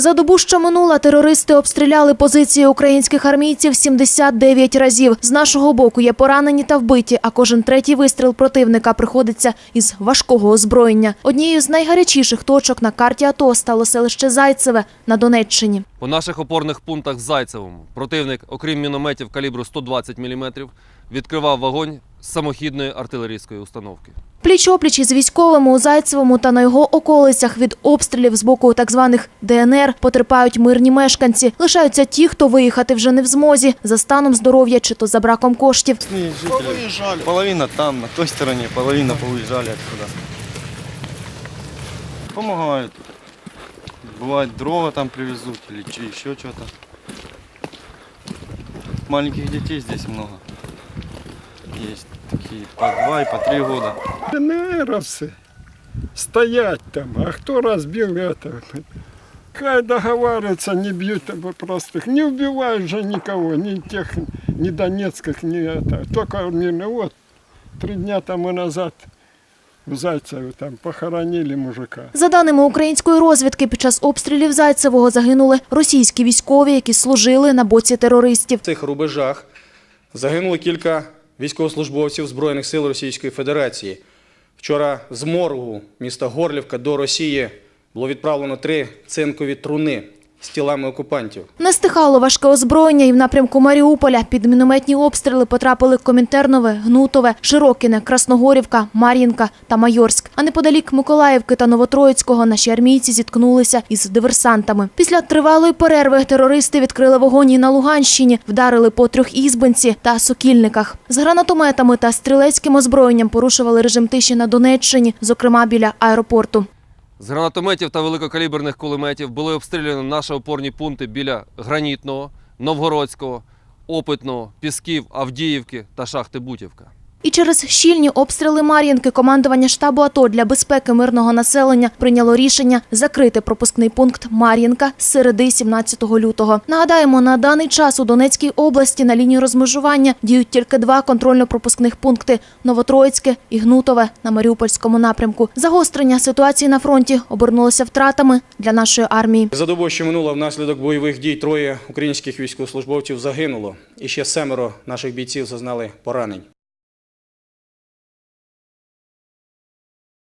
За добу, що минула, терористи обстріляли позиції українських армійців 79 разів. З нашого боку є поранені та вбиті, а кожен третій вистріл противника приходиться із важкого озброєння. Однією з найгарячіших точок на карті АТО стало селище Зайцеве на Донеччині. По наших опорних пунктах Зайцевому противник, окрім мінометів калібру 120 мм, відкривав вогонь самохідної артилерійської установки. Пліч-опліч із військовими у Зайцевому та на його околицях від обстрілів з боку так званих ДНР потерпають мирні мешканці. Лишаються ті, хто виїхати вже не в змозі за станом здоров'я чи то за браком коштів. Половина там, на той стороне, половина поуезжали отсюда. Помогают. Бывает дрова там привезут или че- еще что-то. Маленьких детей здесь много. Есть такие по два и по три года. ДНРовцы стоять там, а кто разбил это? Хай договариваются, не бьют там простых, не убивают же никого, ни тех, ни донецких, ни это. Только мирно. Вот, три дня тому назад в Зайцеве там похоронили мужика. За даними української розвідки, під час обстрілів Зайцевого загинули російські військові, які служили на боці терористів. В цих рубежах загинуло кілька військовослужбовців Збройних сил Російської Федерації. Вчора з моргу міста Горлівка до Росії було відправлено три цинкові труни з тілами окупантів. Не стихало важке озброєння і в напрямку Маріуполя під мінометні обстріли потрапили Комінтернове, Гнутове, Широкіне, Красногорівка, Мар'їнка та Майорськ. А неподалік Миколаївки та Новотроїцького наші армійці зіткнулися із диверсантами. Після тривалої перерви терористи відкрили вогонь і на Луганщині, вдарили по трьохізбинці та сокільниках. З гранатометами та стрілецьким озброєнням порушували режим тиші на Донеччині, зокрема біля аеропорту. З гранатометів та великокаліберних кулеметів були обстріляні наші опорні пункти біля Гранітного, Новгородського, Опитного, Пісків, Авдіївки та шахти Бутівка. І через щільні обстріли Мар'їнки командування штабу АТО для безпеки мирного населення прийняло рішення закрити пропускний пункт Мар'їнка з середи 17 лютого. Нагадаємо, на даний час у Донецькій області на лінії розмежування діють тільки два контрольно-пропускних пункти – Новотроїцьке і Гнутове на Маріупольському напрямку. Загострення ситуації на фронті обернулося втратами для нашої армії. За добу, що минуло, внаслідок бойових дій троє українських військовослужбовців загинуло, і ще семеро наших бійців зазнали поранень.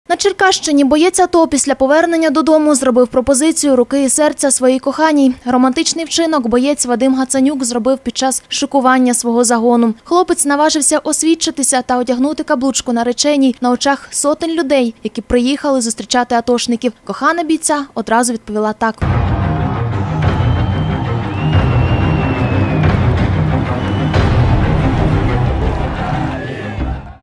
На Черкащині боєць АТО після повернення додому зробив пропозицію руки і серця своїй коханій. Романтичний вчинок боєць Вадим Гацанюк зробив під час шикування свого загону. Хлопець наважився освідчитися та одягнути каблучку нареченій на очах сотень людей, які приїхали зустрічати атошників. Кохана бійця одразу відповіла так.